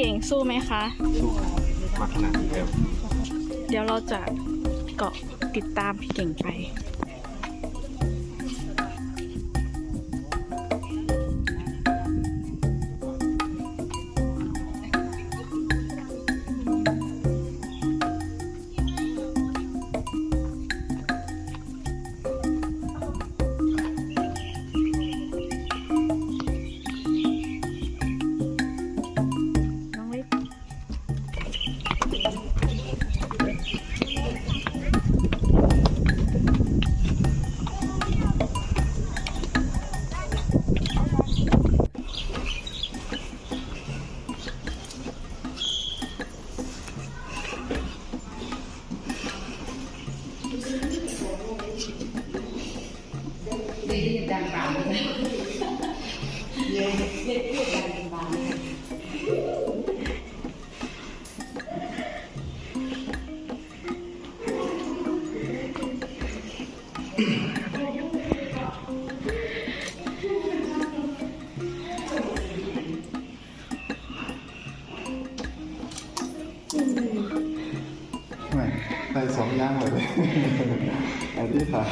เก่งสู้ไหมคะ สู้มาขนาดนี้แล้ว เดี๋ยวเราจะเกาะติดตามพี่เก่งไป đàn bà về về đàn bà tay sóng nhang rồi đấy. Anh đi thả.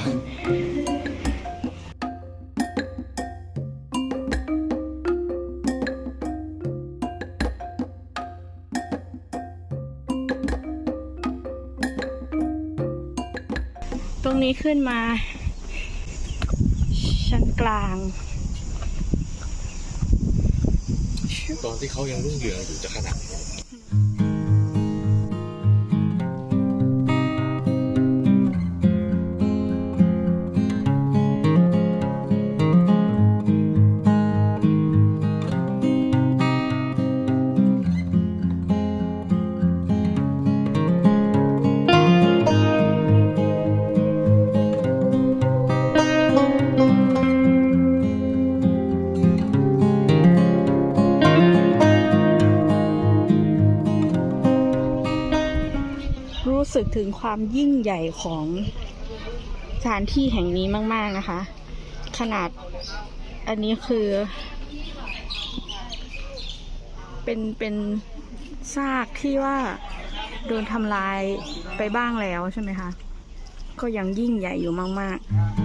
รงนี้ขึ้นมา ชั้นกลาง ตอนที่เขายังรุ่งเรืองอยู่จะขนาดไหน รู้สึกถึงความยิ่งใหญ่ของสถานที่แห่งนี้มาก ๆนะคะ ขนาดอันนี้คือ เป็นเป็นซากที่ว่าโดนทำลายไปบ้างแล้วใช่ไหมคะ ก็ยังยิ่งใหญ่อยู่มาก ๆ